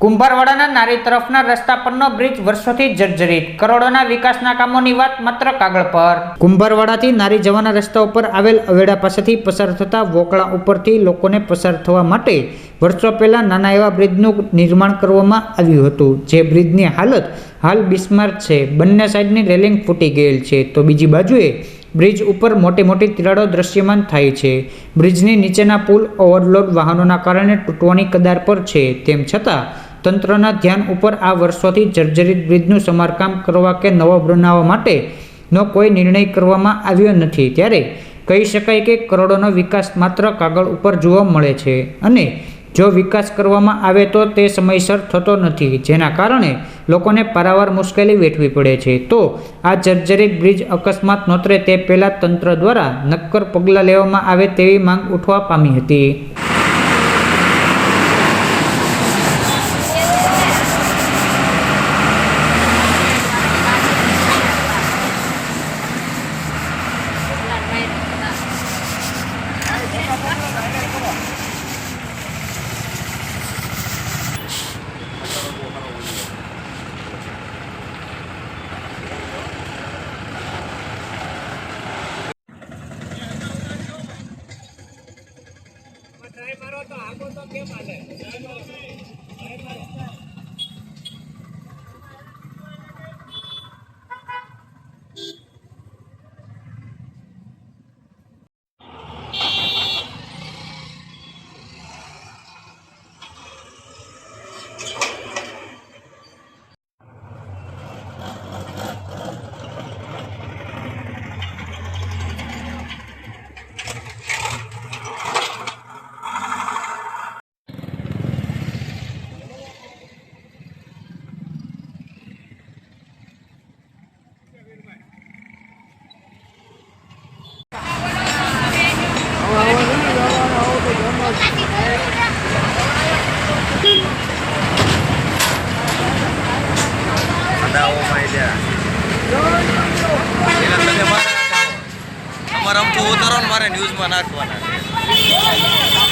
કુંભારવાડાના નારી તરફના રસ્તા પરનો બ્રિજ વર્ષોથી જર્જરિત. કરોડોના વિકાસના કામોની વાત માત્ર કાગળ પર. કુંભારવાડાથી નારી જવાના રસ્તા ઉપર આવેલ અવેડા પાસેથી પસાર થતા વોકળા ઉપરથી લોકોને પસાર થવા માટે વર્ષો પહેલાં નાના એવા બ્રિજનું નિર્માણ કરવામાં આવ્યું હતું. જે બ્રિજની હાલત હાલ બિસ્માર છે. બંને સાઈડની રેલિંગ ફૂટી ગયેલ છે. તો બીજી બાજુએ બ્રિજ ઉપર મોટી મોટી તિરાડો દ્રશ્યમાન થાય છે. બ્રિજની નીચેના પુલ ઓવરલોડ વાહનોના કારણે તૂટવાની કદાર પર છે. તેમ છતાં તંત્રના ધ્યાન ઉપર આ વર્ષોથી જર્જરિત બ્રિજનું સમારકામ કરવા કે નવો બનાવવા માટેનો કોઈ નિર્ણય કરવામાં આવ્યો નથી. ત્યારે કહી શકાય કે કરોડોનો વિકાસ માત્ર કાગળ ઉપર જોવા મળે છે અને જો વિકાસ કરવામાં આવે તો તે સમયસર થતો નથી, જેના કારણે લોકોને પારાવાર મુશ્કેલી વેઠવી પડે છે. તો આ જર્જરિત બ્રિજ અકસ્માત નોતરે તે પહેલાં તંત્ર દ્વારા નક્કર પગલાં લેવામાં આવે તેવી માંગ ઉઠવા પામી હતી. 判的。અમારે તો ઉતારો ને મારે ન્યૂઝમાં નાખવાના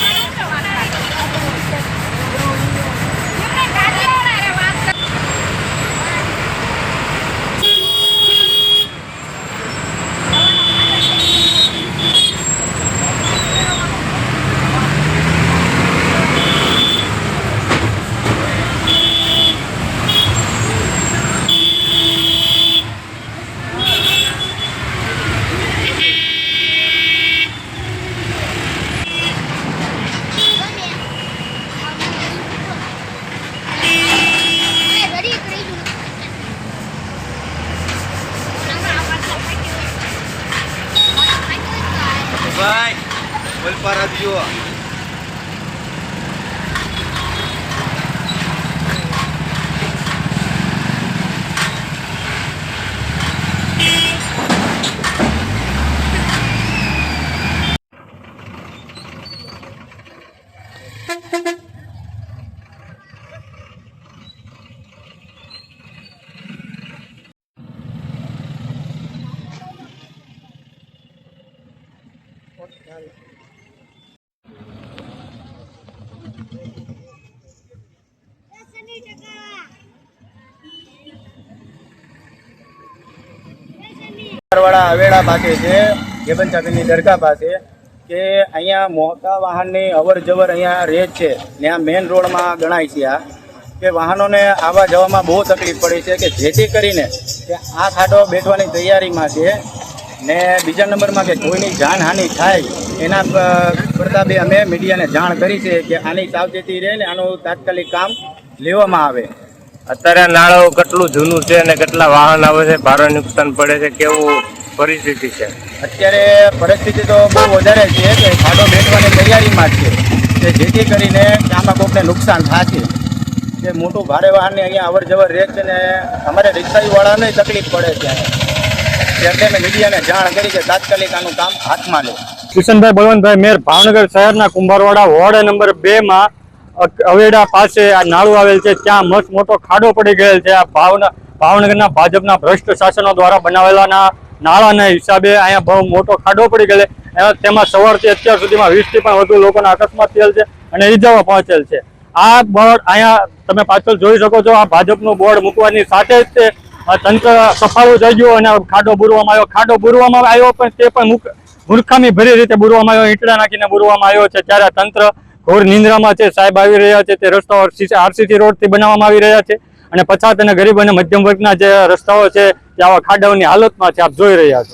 Парабье. Gracias. વાળા અવેડા પાસે છે ગેબન ચાકીની દરગાહ પાસે, કે અહીંયા મોટા વાહનની અવર જવર અહીંયા રહે છે. ને આ મેઇન રોડમાં ગણાય છે આ, કે વાહનોને આવવા જવામાં બહુ તકલીફ પડે છે, કે જેથી કરીને કે આ ખાડો બેઠવાની તૈયારીમાં છે, ને બીજા નંબરમાં કે કોઈની જાનહાનિ થાય એના પ્રતાપે અમે મીડિયાને જાણ કરી છે કે આની સાવચેતી રહે ને આનું તાત્કાલિક કામ લેવામાં આવે. અત્યારે નાળો કેટલું જૂનું છે અને કેટલા વાહન આવે છે ભારે નુકસાન પડે છે કેવું પરિસ્થિતિ છે? અત્યારે પરિસ્થિતિ તો બહુ વધારે છે કે ખાડો બેઠવાની તૈયારીમાં જ છે. કે જેથી કરીને આમાં કોઈને નુકસાન થશે. કે મોટું ભારે વાહનને અહીંયા અવર જવર રહે છે ને અમારે રિક્ષાવાળાને તકલીફ પડે છે. એટલે મેં મીડિયાને જાણ કરી કે તાત્કાલિક આનું કામ હાથમાં લે. કિશનભાઈ બળવંતભાઈ મેર ભાવનગર શહેરના કુંભારવાડા વોર્ડ નંબર બે માં અવેડા પાસે આ નાળું આવેલ છે. ત્યાં મસ્ત મોટો ખાડો પડી ગયેલ છે. આ ભાવના ભાવનગરના ભાજપના ભ્રષ્ટ શાસનો દ્વારા બનાવેલાના નાળાના હિસાબે અહીંયા બહુ મોટો ખાડો પડી ગયેલો તેમાં સવારથી અત્યાર સુધીમાં વીસથી પણ વધુ લોકોના અકસ્માત થયેલ છે અને ઈજાઓ પહોંચેલ છે. આ બોર્ડ અહીંયા તમે પાછળ જોઈ શકો છો. આ ભાજપનું બોર્ડ મૂકવાની સાથે જ તે તંત્ર સફાળું થઈ ગયું અને ખાડો બુરવામાં આવ્યો. ખાડો બુરવામાં આવ્યો પણ તે પણ મૂક- મૂર્ખામી ભરી રીતે બુરવામાં આવ્યો, ઈંટડા નાખીને બુરવામાં આવ્યો છે. ત્યારે તંત્ર ઘોર નિંદ્રામાં છે. સાહેબ આવી રહ્યા છે. તે રસ્તાઓ આરસીસી રોડથી બનાવવામાં આવી રહ્યા છે. અને પછાત અને ગરીબ અને મધ્યમ વર્ગના જે રસ્તાઓ છે, તે આવા ખાડાઓની હાલતમાં છે. આપ જોઈ રહ્યા છો.